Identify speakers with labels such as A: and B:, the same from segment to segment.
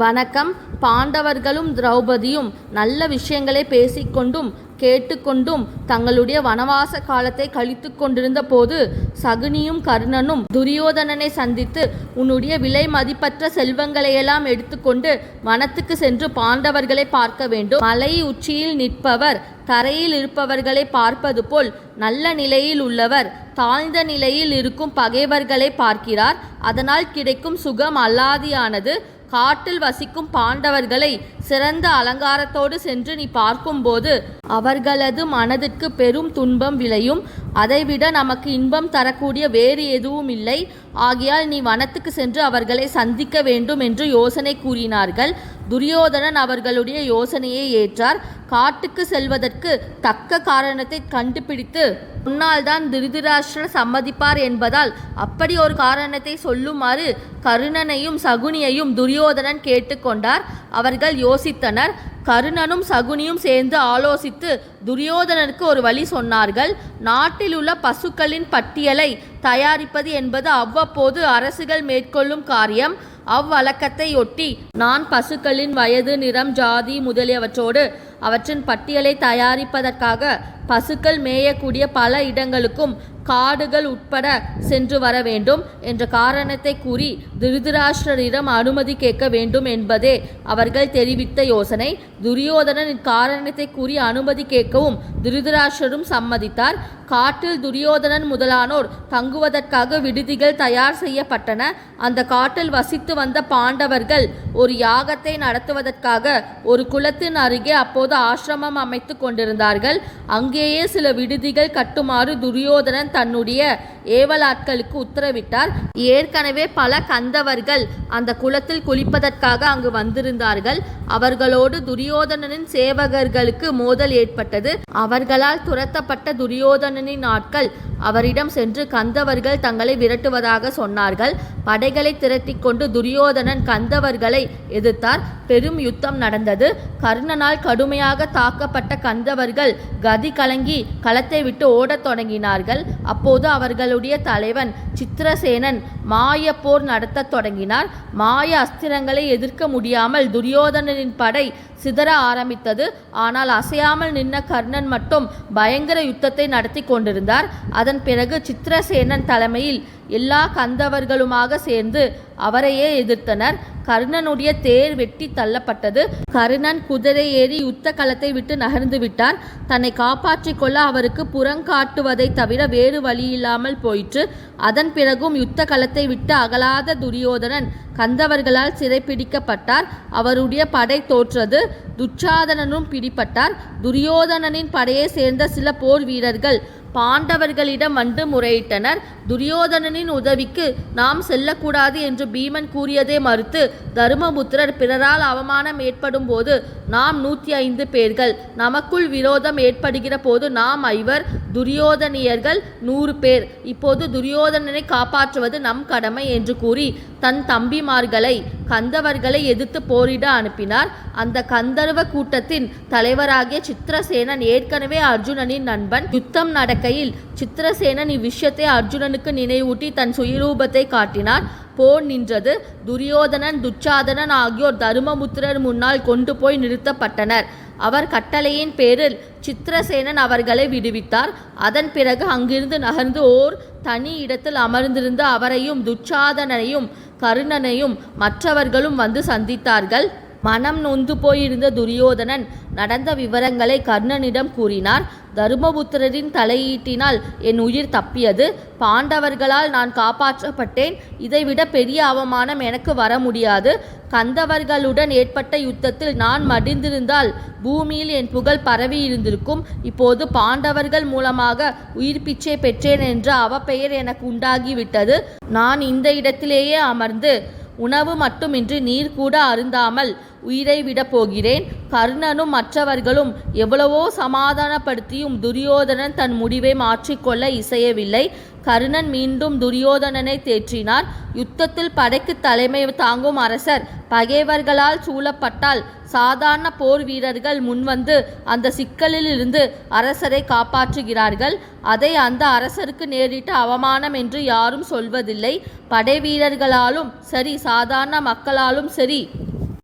A: வணக்கம். பாண்டவர்களும் திரௌபதியும் நல்ல விஷயங்களை பேசிக்கொண்டும் கேட்டுக்கொண்டும் தங்களுடைய வனவாச காலத்தை கழித்து கொண்டிருந்த போது சகுனியும் கர்ணனும் துரியோதனனை சந்தித்து உன்னுடைய விலை மதிப்பற்ற செல்வங்களையெல்லாம் எடுத்துக்கொண்டு வனத்துக்கு சென்று பாண்டவர்களை பார்க்க வேண்டும். மலை உச்சியில் நிற்பவர் தரையில் இருப்பவர்களை பார்ப்பது போல் நல்ல நிலையில் உள்ளவர் தாழ்ந்த நிலையில் இருக்கும் பகைவர்களை பார்க்கிறார். அதனால் கிடைக்கும் சுகம் அல்லாதியானது. காட்டில் வசிக்கும் பாண்டவர்களை சிறந்த அலங்காரத்தோடு சென்று நீ பார்க்கும்போது அவர்களது மனதிற்கு பெரும் துன்பம் விளையும். அதைவிட நமக்கு இன்பம் தரக்கூடிய வேறு எதுவும் இல்லை. ஆகையால் நீ வனத்துக்கு சென்று அவர்களை சந்திக்க வேண்டும் என்று யோசனை கூறினார்கள். துரியோதனன் அவர்களுடைய யோசனையை ஏற்றார். காட்டுக்கு செல்வதற்கு தக்க காரணத்தை கண்டுபிடித்து முன்னால்தான் திருதிராஷ்டிரர் சம்மதிப்பார் என்பதால் அப்படி ஒரு காரணத்தை சொல்லுமாறு கருணனையும் சகுனியையும் துரியோதனன் கேட்டுக்கொண்டார். அவர்கள் யோசித்தனர். கருணனும் சகுனியும் சேர்ந்து ஆலோசித்து துரியோதனனுக்கு ஒரு வழி சொன்னார்கள். நாட்டில் உள்ள பசுக்களின் பட்டியலை தயாரிப்பது என்பது அவ்வப்போது அரசுகள் மேற்கொள்ளும் காரியம். அவ்வழக்கத்தை ஒட்டி நான் பசுக்களின் வயது நிறம் ஜாதி முதலியவற்றோடு அவற்றின் பட்டியலை தயாரிப்பதற்காக பசுக்கள் மேயக்கூடிய பல இடங்களுக்கும் காடுகள் உட்பட சென்று வர வேண்டும் என்ற காரணத்தை கூறி திருதராஷ்டிரரிடம் அனுமதி கேட்க வேண்டும் என்பதே அவர்கள் தெரிவித்த யோசனை. துரியோதனன் இக்காரணத்தை கூறி அனுமதி கேட்கவும் திருதராஷ்டரும் சம்மதித்தார். காட்டில் துரியோதனன் முதலானோர் தங்குவதற்காக விடுதிகள் தயார் செய்யப்பட்டன. அந்த காட்டில் வசித்து வந்த பாண்டவர்கள் ஒரு யாகத்தை நடத்துவதற்காக ஒரு குளத்தின் அருகே அப்போது ஆசிரமம் அமைத்து கொண்டிருந்தார்கள். அங்கேயே சில விடுதிகள் கட்டுமாறு துரியோதனன் தன்னுடைய ஏவலாட்களுக்கு உத்தரவிட்டார். ஏற்கனவே பல கந்தவர்கள் அந்த குளத்தில் குளிப்பதற்காக அங்கு வந்திருந்தார்கள். அவர்களோடு துரியோதனனின் சேவகர்களுக்கு மோதல் ஏற்பட்டது. அவர்களால் துரத்தப்பட்ட துரியோதனனின் ஆட்கள் அவரிடம் சென்று கந்தவர்கள் தங்களை விரட்டுவதாக சொன்னார்கள். படைகளை திரட்டிக் கொண்டு துரியோதனன் கந்தவர்களை எதிர்த்தார். பெரும் யுத்தம் நடந்தது. கர்ணனால் கடுமையாக தாக்கப்பட்ட கந்தவர்கள் கதி கலங்கி களத்தை விட்டு ஓடத் தொடங்கினார்கள். அப்போது அவர்கள் அவர்களுடைய தலைவன் சித்திரசேனன் மாய போர் நடத்தத் தொடங்கினார். மாய அஸ்திரங்களை எதிர்க்க முடியாமல் துரியோதனனின் படை சிதற ஆரம்பித்தது. ஆனால் அசையாமல் நின்ன கர்ணன் மட்டும் பயங்கர யுத்தத்தை நடத்தி கொண்டிருந்தார். அதன் பிறகு சித்திரசேனன் தலைமையில் எல்லா கந்தவர்களுமாக சேர்ந்து அவரையே எதிர்த்தனர். கர்ணனுடைய தேர் வெட்டி தள்ளப்பட்டது. கர்ணன் குதிரை ஏறி யுத்த களத்தை விட்டு நகர்ந்து விட்டார் தன்னை காப்பாற்றிக் கொள்ள அவருக்கு புறங்காட்டுவதை தவிர வேறு வழியில்லாமல் போயிற்று. அதன் பிறகும் யுத்த களத்தை விட்டு அகலாத துரியோதனன் கந்தவர்களால் சிறைப்பிடிக்கப்பட்டார் அவருடைய படை தோற்றது. துச்சாதனனும் பிடிப்பட்டார் துரியோதனனின் படையை சேர்ந்த சில போர் வீரர்கள் பாண்டவர்களிடம் வந்து முறையிட்டனர். துரியோதனனின் உதவிக்கு நாம் செல்லக்கூடாது என்று பீமன் கூறியதை மறுத்து தருமபுத்திரர் பிறரால் அவமானம் ஏற்படும் போது நாம் நூற்றி ஐந்து பேர்கள். நமக்குள் விரோதம் ஏற்படுகிற போது நாம் ஐவர் துரியோதனியர்கள் நூறு பேர். இப்போது துரியோதனனை காப்பாற்றுவது நம் கடமை என்று கூறி தன் தம்பிமார்களை கந்தவர்களை எதிர்த்து போரிட அனுப்பினார். அந்த கந்தர்வ கூட்டத்தின் தலைவராகிய சித்திரசேனன் ஏற்கனவே அர்ஜுனனின் நண்பன். யுத்தம் நடக்கையில் சித்திரசேனன் இவ்விஷயத்தை அர்ஜுனனுக்கு நினைவூட்டி தன் சுயரூபத்தை காட்டினார் போர் நின்றது. துரியோதனன் துச்சாதனன் ஆகியோர் தருமபுத்திரர் முன்னால் கொண்டு போய் நிறுத்தப்பட்டனர். அவர் கட்டளையின் பேரில் சித்திரசேனன் அவர்களை விடுவித்தார். அதன் பிறகு அங்கிருந்து நகர்ந்து ஓர் தனி இடத்தில் அமர்ந்திருந்த அவரையும் துச்சாதனனையும் கருணனையும் மற்றவர்களும் வந்து சந்தித்தார்கள். மனம் நொந்து போயிருந்த துரியோதனன் நடந்த விவரங்களை கர்ணனிடம் கூறினார் தருமபுத்திரரின் தலையீட்டினால் என் உயிர் தப்பியது. பாண்டவர்களால் நான் காப்பாற்றப்பட்டேன். இதைவிட பெரிய அவமானம் எனக்கு வர முடியாது. கந்தவர்களுடன் ஏற்பட்ட யுத்தத்தில் நான் மடிந்திருந்தால் பூமியில் என் புகழ் பரவி இருந்திருக்கும். இப்போது பாண்டவர்கள் மூலமாக உயிர் பிச்சை பெற்றேன் என்ற அவப்பெயர் எனக்கு உண்டாகிவிட்டது. நான் இந்த இடத்திலேயே அமர்ந்து உணவு மட்டுமின்றி நீர் கூட அருந்தாமல் உயிரை விடப் போகிறேன். கர்ணனும் மற்றவர்களும் எவ்வளவோ சமாதானப்படுத்தியும் துரியோதனன் தன் முடிவை மாற்றிக்கொள்ள இசையவில்லை. கர்ணன் மீண்டும் துரியோதனனை தேற்றினார். யுத்தத்தில் படைக்கு தலைமை தாங்கும் அரசர் பகைவர்களால் சூழப்பட்டால் சாதாரண போர் வீரர்கள் முன்வந்து அந்த சிக்கலில் இருந்து அரசரை காப்பாற்றுகிறார்கள். அதை அந்த அரசருக்கு நேரிட்ட அவமானம் என்று யாரும் சொல்வதில்லை. படை வீரர்களாலும் சரி சாதாரண மக்களாலும் சரி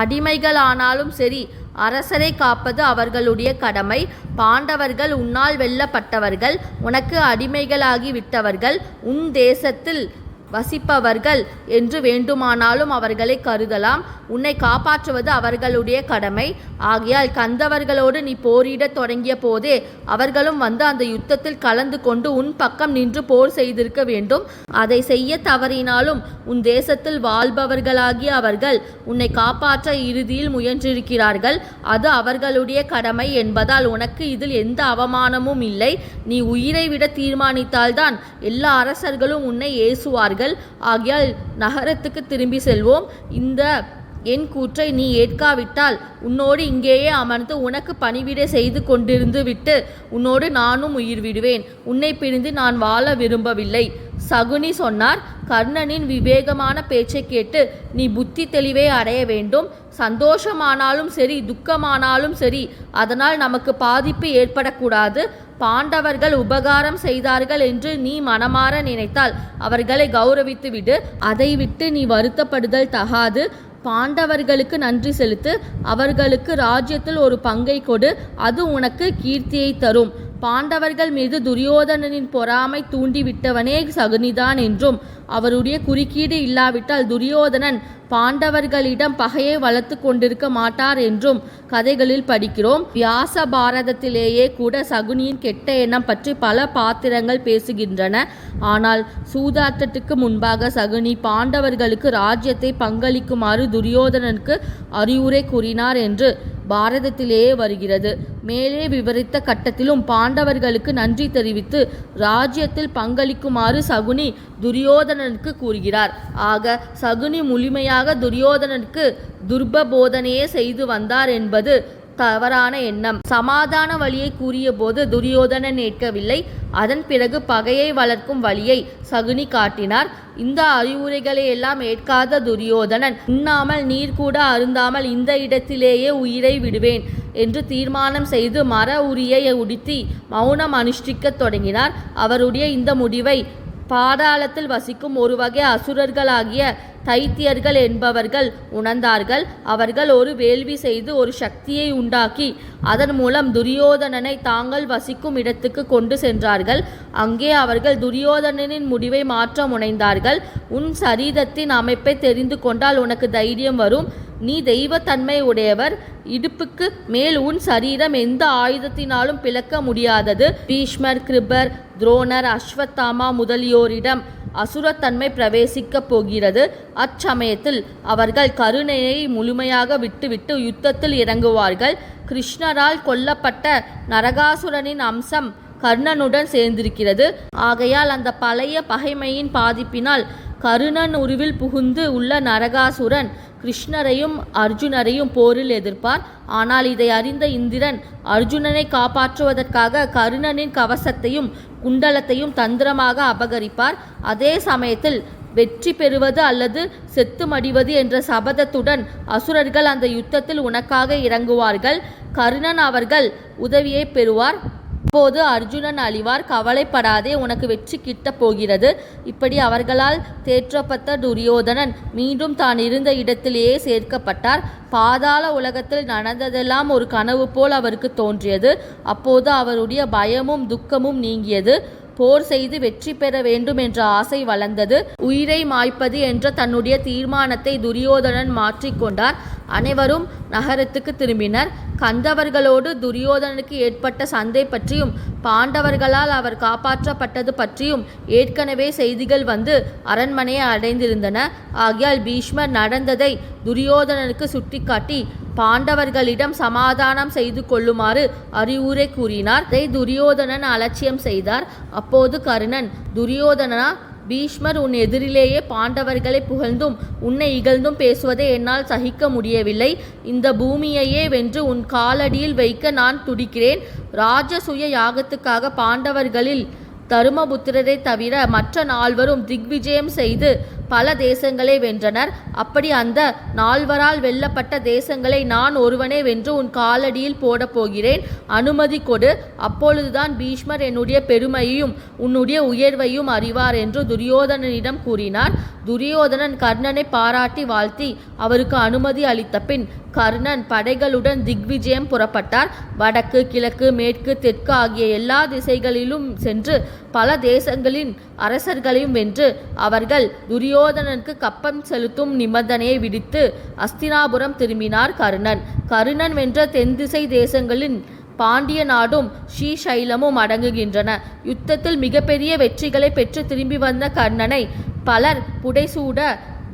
A: அடிமைகளானாலும் சரி அரசரை காப்பது அவர்களுடைய கடமை. பாண்டவர்கள் உன்னால் வெல்லப்பட்டவர்கள் உனக்கு அடிமைகளாகி விட்டவர்கள் உன் தேசத்தில் வசிப்பவர்கள் என்று வேண்டுமானாலும் அவர்களை கருதலாம். உன்னை காப்பாற்றுவது அவர்களுடைய கடமை. ஆகையால் கந்தவர்களோடு நீ போரிடத் தொடங்கிய போதே அவர்களும் வந்து அந்த யுத்தத்தில் கலந்து கொண்டு உன் பக்கம் நின்று போர் செய்திருக்க வேண்டும். அதை செய்ய தவறினாலும் உன் தேசத்தில் வாழ்பவர்களாகிய அவர்கள் உன்னை காப்பாற்ற இறுதியில் முயன்றிருக்கிறார்கள். அது அவர்களுடைய கடமை என்பதால் உனக்கு இதில் எந்த அவமானமும் இல்லை. நீ உயிரை விட தீர்மானித்தால்தான் எல்லா அரசர்களும் உன்னை ஏசுவார்கள். ஆகியால் நகரத்துக்கு திரும்பி செல்வோம். இந்த என் கூற்றை நீ ஏற்காவிட்டால் உன்னோடு இங்கேயே அமர்ந்து உனக்கு பணிவிடை செய்து கொண்டிருந்து விட்டு உன்னோடு நானும் உயிர் விடுவேன். உன்னை பிரிந்து நான் வாழ விரும்பவில்லை. சகுனி சொன்னார் கர்ணனின் விவேகமான பேச்சை கேட்டு நீ புத்தி தெளிவை அடைய வேண்டும். சந்தோஷமானாலும் சரி துக்கமானாலும் சரி அதனால் நமக்கு பாதிப்பு ஏற்படக்கூடாது. பாண்டவர்கள் உபகாரம் செய்தார்கள் என்று நீ மனமாற நினைத்தால் அவர்களை கௌரவித்து விடு அதை விட்டு நீ வருத்தப்படுதல் தகாது. பாண்டவர்களுக்கு நன்றி செலுத்து அவர்களுக்கு ராஜ்யத்தில் ஒரு பங்கை கொடு அது உனக்கு கீர்த்தியை தரும். பாண்டவர்கள் மீது துரியோதனனின் பொறாமை தூண்டிவிட்டவனே சகுனிதான் என்றும் அவருடைய குறுக்கீடு இல்லாவிட்டால் துரியோதனன் பாண்டவர்களிடம் பகையை வளர்த்து கொண்டிருக்க மாட்டார் என்றும் கதைகளில் படிக்கிறோம். வியாச பாரதத்திலேயே கூட சகுனியின் கெட்ட எண்ணம் பற்றி பல பாத்திரங்கள் பேசுகின்றன. ஆனால் சூதாட்டத்துக்கு முன்பாக சகுனி பாண்டவர்களுக்கு ராஜ்யத்தை பங்களிக்குமாறு துரியோதனனுக்கு அறிவுரை கூறினார் என்று பாரதத்திலேயே வருகிறது. மேலே விவரித்த கட்டத்திலும் பாண்டவர்களுக்கு நன்றி தெரிவித்து ராஜ்யத்தில் பங்களிக்குமாறு சகுனி துரியோதனனுக்கு கூறுகிறார். ஆக சகுனி முழுமையாக துரியோதனனுக்கு துர்பபோதனையே செய்து வந்தார் என்பது தவறான எண்ணம். சமாதான வழியை கூறியபோது துரியோதனன் ஏற்கவில்லை அதன் பிறகு பகையை வளர்க்கும் வழியை சகுனி காட்டினார். இந்த அறிவுரைகளை எல்லாம் ஏற்காத துரியோதனன் உண்ணாமல் நீர் கூட அருந்தாமல் இந்த இடத்திலேயே உயிரை விடுவேன் என்று தீர்மானம் செய்து மர உரியை உடுத்தி மௌனம் அனுஷ்டிக்கத் தொடங்கினார். அவருடைய இந்த முடிவை பாதாளத்தில் வசிக்கும் ஒரு வகை அசுரர்களாகிய தைத்தியர்கள் என்பவர்கள் உணர்ந்தார்கள். அவர்கள் ஒரு வேள்வி செய்து ஒரு சக்தியை உண்டாக்கி அதன் மூலம் துரியோதனனை தாங்கள் வசிக்கும் இடத்துக்கு கொண்டு சென்றார்கள். அங்கே அவர்கள் துரியோதனனின் முடிவை மாற்ற முனைந்தார்கள். உன் சரீரத்தின் அமைப்பை தெரிந்து கொண்டால் உனக்கு தைரியம் வரும். நீ தெய்வத்தன்மை உடையவர். இடுப்புக்கு மேல் உன் சரீரம் எந்த ஆயுதத்தினாலும் பிளக்க முடியாதது. பீஷ்மர் கிருபர் துரோணர் அஸ்வத்தாமா முதலியோரிடம் அசுரத்தன்மை பிரவேசிக்கப் போகிறது. அச்சமயத்தில் அவர்கள் கருணையை முழுமையாக விட்டுவிட்டு யுத்தத்தில் இறங்குவார்கள். கிருஷ்ணரால் கொல்லப்பட்ட நரகாசுரனின் அம்சம் கர்ணனுடன் சேர்ந்திருக்கிறது. ஆகையால் அந்த பழைய பகைமையின் பாதிப்பினால் கருணன் உருவில் புகுந்து உள்ள நரகாசுரன் கிருஷ்ணரையும் அர்ஜுனரையும் போரில் எதிர்ப்பார். ஆனால் இதை அறிந்த இந்திரன் அர்ஜுனனை காப்பாற்றுவதற்காக கருணனின் கவசத்தையும் குண்டலத்தையும் தந்திரமாக அபகரிப்பார். அதே சமயத்தில் வெற்றி பெறுவது அல்லது செத்து மடிவது என்ற சபதத்துடன் அசுரர்கள் அந்த யுத்தத்தில் உனக்காக இறங்குவார்கள். கருணன் அவர்கள் உதவியை பெறுவார். அப்போது அர்ஜுனன் அழிவார் கவலைப்படாதே உனக்கு வெற்றி கிட்டப் போகிறது. இப்படி அவர்களால் தேற்றப்பட்ட துரியோதனன் மீண்டும் தான் இருந்த இடத்திலேயே சேர்க்கப்பட்டார். பாதாள உலகத்தில் நடந்ததெல்லாம் ஒரு கனவு போல் அவருக்கு தோன்றியது. அப்போது அவருடைய பயமும் துக்கமும் நீங்கியது. போர் செய்து வெற்றி பெற வேண்டும் என்ற ஆசை வளர்ந்தது. உயிரை மாய்ப்பது என்ற தன்னுடைய தீர்மானத்தை துரியோதனன் மாற்றிக்கொண்டார் அனைவரும் நகரத்துக்கு திரும்பினர். கந்தவர்களோடு துரியோதனனுக்கு ஏற்பட்ட சந்தை பற்றியும் பாண்டவர்களால் அவர் காப்பாற்றப்பட்டது பற்றியும் ஏற்கனவே செய்திகள் வந்து அரண்மனையை அடைந்திருந்தன. ஆகியால் பீஷ்மர் நடந்ததை துரியோதனனுக்கு சுட்டிக்காட்டி பாண்டவர்களிடம் சமாதானம் செய்து கொள்ளுமாறு அறிவுரை கூறினார். இதை துரியோதனன் அலட்சியம் செய்தார். அப்போது கர்ணன் துரியோதனா பீஷ்மர் உன் எதிரிலேயே பாண்டவர்களை புகழ்ந்தும் உன்னை இகழ்ந்தும் பேசுவதை என்னால் சகிக்க முடியவில்லை. இந்த பூமியையே வென்று உன் காலடியில் வைக்க நான் துடிக்கிறேன். ராஜசுய யாகத்துக்காக பாண்டவர்களில் தருமபுத்திரரை தவிர மற்ற நால்வரும் திக்விஜயம் செய்து பல தேசங்களை வென்றனர். அப்படி அந்த நால்வரால் வெல்லப்பட்ட தேசங்களை நான் ஒருவனே வென்று உன் காலடியில் போடப் போகிறேன். அனுமதி கொடு. அப்பொழுதுதான் பீஷ்மர் என்னுடைய பெருமையையும் உன்னுடைய உயர்வையும் அறிவார் என்று துரியோதனனிடம் கூறினார். துரியோதனன் கர்ணனை பாராட்டி வாழ்த்தி அவருக்கு அனுமதி அளித்த பின் கர்ணன் படைகளுடன் திக்விஜயம் புறப்பட்டார். வடக்கு கிழக்கு மேற்கு தெற்கு ஆகிய எல்லா திசைகளிலும் சென்று பல தேசங்களின் அரசர்களையும் வென்று அவர்கள் துரியோதனனுக்கு கப்பம் செலுத்தும் நிபந்தனையை விடுத்து அஸ்தினாபுரம் திரும்பினார் கருணன். கருணன் வென்ற தென்திசை தேசங்களின் பாண்டிய நாடும் ஸ்ரீசைலமும் அடங்குகின்றன. யுத்தத்தில் மிகப்பெரிய வெற்றிகளை பெற்று திரும்பி வந்த கர்ணனை பலர் புடைசூட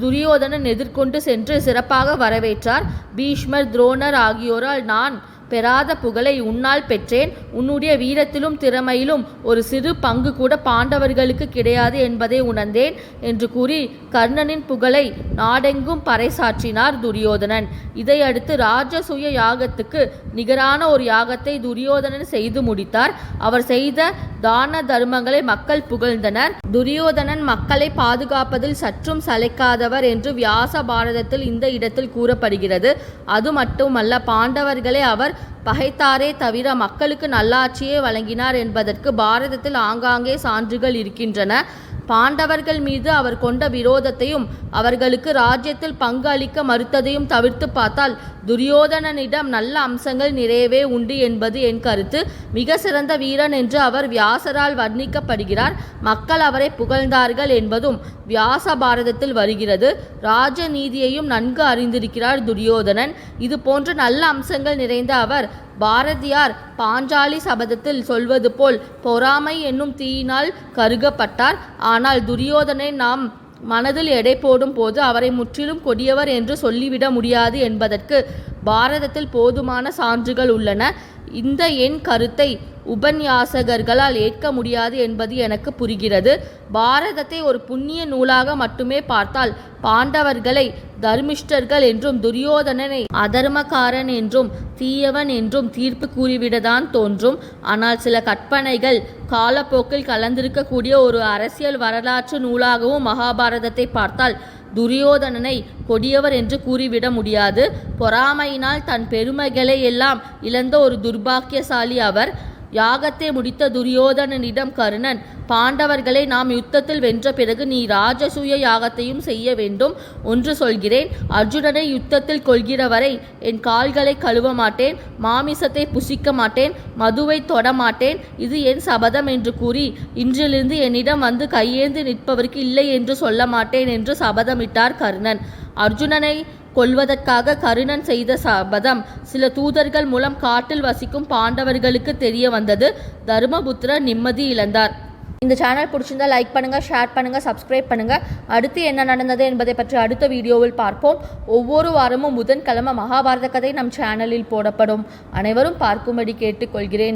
A: துரியோதனன் எதிர்கொண்டு சென்று சிறப்பாக வரவேற்றார். பீஷ்மர் துரோணர் ஆகியோரால் நான் பெறாத புகழை உன்னால் பெற்றேன். உன்னுடைய வீரத்திலும் திறமையிலும் ஒரு சிறு பங்கு கூட பாண்டவர்களுக்கு கிடையாது என்பதை உணர்ந்தேன் என்று கூறி கர்ணனின் புகழை நாடெங்கும் பறைசாற்றினார் துரியோதனன். இதையடுத்து ராஜசூய யாகத்துக்கு நிகரான ஒரு யாகத்தை துரியோதனன் செய்து முடித்தார். அவர் செய்த தான தர்மங்களை மக்கள் புகழ்ந்தனர். துரியோதனன் மக்களை பாதுகாப்பதில் சற்றும் சளைக்காதவர் என்று வியாச பாரதத்தில் இந்த இடத்தில் கூறப்படுகிறது. அது மட்டுமல்ல பாண்டவர்களை அவர் பகைத்தாரே தவிர மக்களுக்கு நல்லாட்சியே வழங்கினார் என்பதற்கு பாரதத்தில் ஆங்காங்கே சான்றுகள் இருக்கின்றன. பாண்டவர்கள் மீது அவர் கொண்ட விரோதத்தையும் அவர்களுக்கு ராஜ்யத்தில் பங்கு அளிக்க மறுத்ததையும் தவிர்த்து பார்த்தால் துரியோதனனிடம் நல்ல அம்சங்கள் நிறையவே உண்டு என்பது என் கருத்து. மிக சிறந்த வீரன் என்று அவர் வியாசரால் வர்ணிக்கப்படுகிறார். மக்கள் அவரை புகழ்ந்தார்கள் என்பதும் வியாச பாரதத்தில் வருகிறது. ராஜநீதியையும் நன்கு அறிந்திருக்கிறார் துரியோதனன். இது போன்ற நல்ல அம்சங்கள் நிறைந்த அவர் பாரதியார் பாஞ்சாலி சபதத்தில் சொல்வது போல் பொறாமை என்னும் தீயினால் கருகப்பட்டார். ஆனால் துரியோதனை நாம் மனதில் எடை போடும் போது அவரை முற்றிலும் கொடியவர் என்று சொல்லிவிட முடியாது என்பதற்கு பாரதத்தில் போதுமான சான்றுகள் உள்ளன. இந்த என் கருத்தை உபன்யாசகர்களால் ஏற்க முடியாது என்பது எனக்கு புரிகிறது. பாரதத்தை ஒரு புண்ணிய நூலாக மட்டுமே பார்த்தால் பாண்டவர்களை தர்மிஷ்டர்கள் என்றும் துரியோதனனை அதர்மக்காரன் என்றும் தீயவன் என்றும் தீர்ப்பு கூறிவிடதான் தோன்றும். ஆனால் சில கற்பனைகள் காலப்போக்கில் கலந்திருக்கக்கூடிய ஒரு அரசியல் வரலாற்று நூலாகவும் மகாபாரதத்தை பார்த்தால் துரியோதனனை கொடியவர் என்று கூறிவிட முடியாது. பொறாமையினால் தன் பெருமைகளை எல்லாம் இழந்த ஒரு துர்பாக்கியசாலி அவர் யாகத்தை முடித்த துரியோதனனிடம் கர்ணன் பாண்டவர்களை நாம் யுத்தத்தில் வென்ற பிறகு நீ ராஜசூய யாகத்தையும் செய்ய வேண்டும் ஒன்று சொல்கிறேன். அர்ஜுனனை யுத்தத்தில் கொள்கிற வரை என் கால்களை கழுவ மாட்டேன் மாமிசத்தை புசிக்க மாட்டேன் மதுவை தொட மாட்டேன். இது என் சபதம் என்று கூறி இன்றிலிருந்து என்னிடம் வந்து கையேந்து நிற்பவருக்கு இல்லை என்று சொல்ல மாட்டேன் என்று சபதமிட்டார் கர்ணன். அர்ஜுனனை கொல்வதற்காக கருணன் செய்த சபதம். சில தூதர்கள் மூலம் காட்டில் வசிக்கும் பாண்டவர்களுக்கு தெரிய வந்தது. தர்மபுத்திரர் நிம்மதி இழந்தார். இந்த சேனல் பிடிச்சிருந்தா லைக் பண்ணுங்கள் ஷேர் பண்ணுங்கள் சப்ஸ்கிரைப் பண்ணுங்கள் அடுத்து என்ன நடந்தது என்பதை பற்றி அடுத்த வீடியோவில் பார்ப்போம். ஒவ்வொரு வாரமும் புதன்கிழமை மகாபாரத கதை நம் சேனலில் போடப்படும். அனைவரும் பார்க்கும்படி கேட்டுக்கொள்கிறேன்.